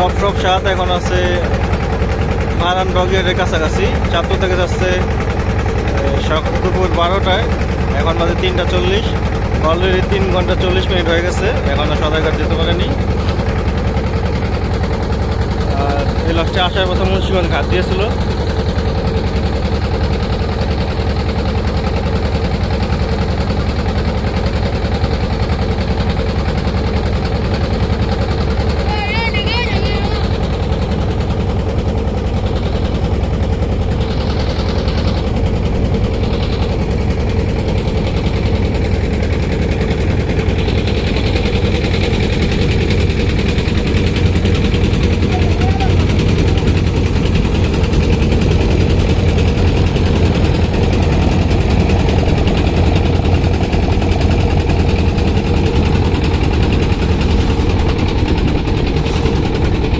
রফ রফ সাত এখন আছে মারান ডগের কাছাকাছি। চাঁদপুর থেকে যাচ্ছে সকাল দুপুর বারোটায়। এখন বাজে তিনটা চল্লিশ। অলরেডি তিন ঘণ্টা চল্লিশ মিনিট হয়ে গেছে। এখনও সদাইঘাট যেতে পারেনি। আর এই লঞ্চটা আসার কথা মুন্সিগঞ্জ ঘাট দিয়েছিল।